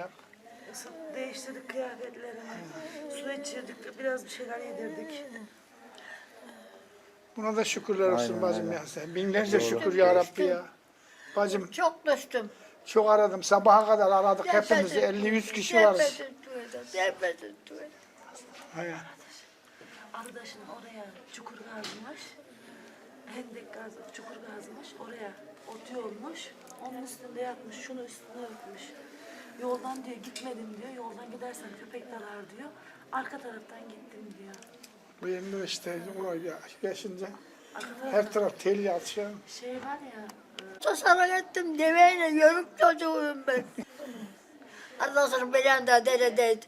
ayak. Değiştirdik kıyafetlerini. Su içirdik, biraz bir şeyler yedirdik. Buna da şükürler olsun Aynen, bacım aynen. ya sen. Binlerce şükür ya Rabbi ya. Bacım Çok düştüm. çok aradım. Sabaha kadar aradık hepimizi. 50-100 kişi varız. Nefret ettim. Hayır. Arkadaşın oraya çukur kazmış. Hendek gaz, çukur kazmış. Oraya ot yolmuş. Onun üstünde yatmış. Şunu üstüne örtmüş. Yoldan diyor gitmedim diyor. Yoldan gidersen köpek dalar diyor. Arka taraftan gittim diyor. Bu 25 işte oraya taraftan her taraf tel yatıyor. şey var ya. e, Sasarak ettim deveyle yörük çocuğuyum ben. Ondan sonra belen daha deredeydi.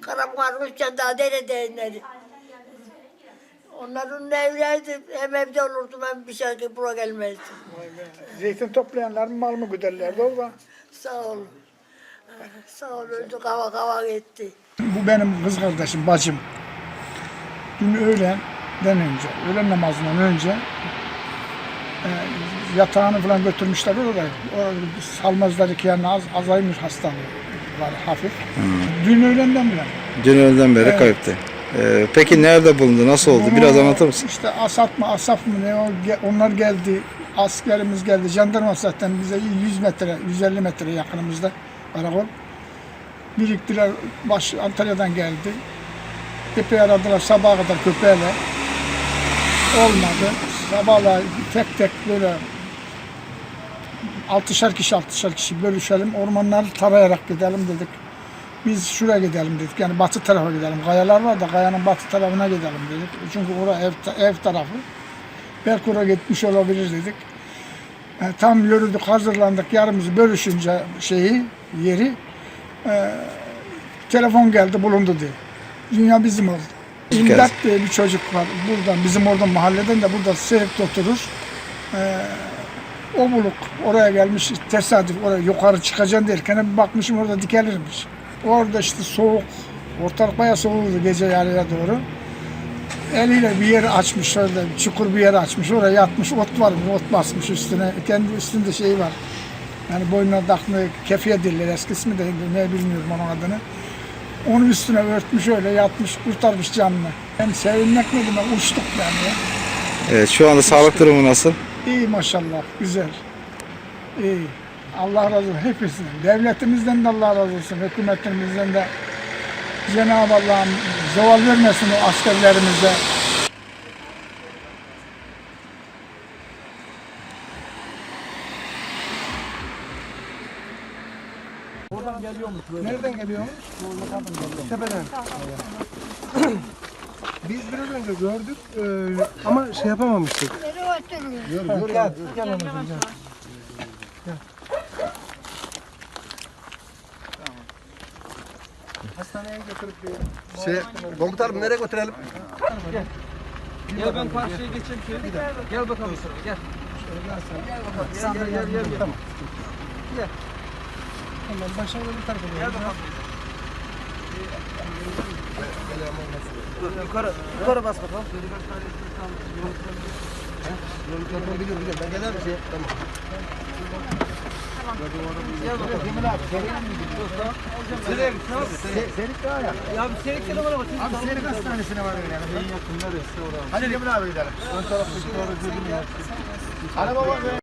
Karam varmışken daha deredeyinleri. Onların evliydi. Hem evde olurdum hem bir şey buraya gelmezdim. Vay be. Zeytin toplayanlar mı mal mı güderlerdi orada? Sağ ol. Sağ ol öldü kava kava gitti. Bu benim kız kardeşim, bacım. Dün öğlenden önce, öğlen namazından önce e, yatağını falan götürmüşler oraya. O salmazlar iki yanına az, azaymış hastalığı var hafif. Dün öğlenden bile. Dün öğleden beri Evet. kayıptı. Ee, peki nerede bulundu? Nasıl oldu? Onu Biraz anlatır mısın? İşte Asaf mı Asaf mı ne o onlar geldi. Askerimiz geldi. Jandarma zaten bize 100 metre, 150 metre yakınımızda karakol. Biriktiler. Baş Antalya'dan geldi. Epey aradılar sabaha kadar köpeğle. Olmadı. Sabahla tek tek böyle altışar kişi altışar kişi bölüşelim. Ormanları tarayarak gidelim dedik. Biz şuraya gidelim dedik. Yani batı tarafa gidelim. Kayalar var da kayanın batı tarafına gidelim dedik. Çünkü orası ev, ev tarafı. Belki oraya gitmiş olabilir dedik. E, tam yürüdük, hazırlandık. Yarımızı bölüşünce şeyi, yeri e, telefon geldi, bulundu diye. Dünya bizim oldu. İmdat diye bir çocuk var buradan, bizim oradan mahalleden de burada Seyrek'te oturur. E, o buluk oraya gelmiş tesadüf oraya yukarı çıkacaksın derken bakmışım orada dikelirmiş. Orada işte soğuk, ortalık bayağı soğuktu gece yarıya doğru. Eliyle bir yer açmış bir çukur bir yer açmış oraya yatmış ot var ot basmış üstüne kendi üstünde şey var. Yani boynuna takma kefiye diller eskisi mi de ne bilmiyorum onun adını. Onun üstüne örtmüş öyle yatmış kurtarmış canını. Ben sevinmek ne demek uçtuk yani ya. Evet, şu anda sağlık durumu nasıl? İyi maşallah, güzel. İyi. Allah razı olsun hepsinden. Devletimizden de Allah razı olsun, hükümetimizden de. Cenab-ı Allah'ım zeval vermesin o askerlerimize. Oradan geliyormuş böyle. Nereden geliyormuş? Tepeden. Biz biraz önce gördük e, ama şey yapamamıştık. Nereye oturuyor? Gel, gel anacığım gel. Hastaneye götürüp bir Şey, komutanım nereye götürelim? Gel ben karşıya geçeyim şöyle. Gel bakalım sıra gel. Gel, gel, gel, gel, gel. Tamam. Gel. Tamam, başarılı bir tarafa. Gel bakalım. Yukarı, yukarı bas bakalım. Yolunu biliyorum, biliyorum. Ben gelir misin? Tamam. Serik? Serik daha ya. Ya bir Serik bana bakayım. Abi Serik Hastanesi'ne var öyle. En yakın neresi orası? Hadi Cemil abi gidelim. Ön taraftaki doğru ya. Araba var.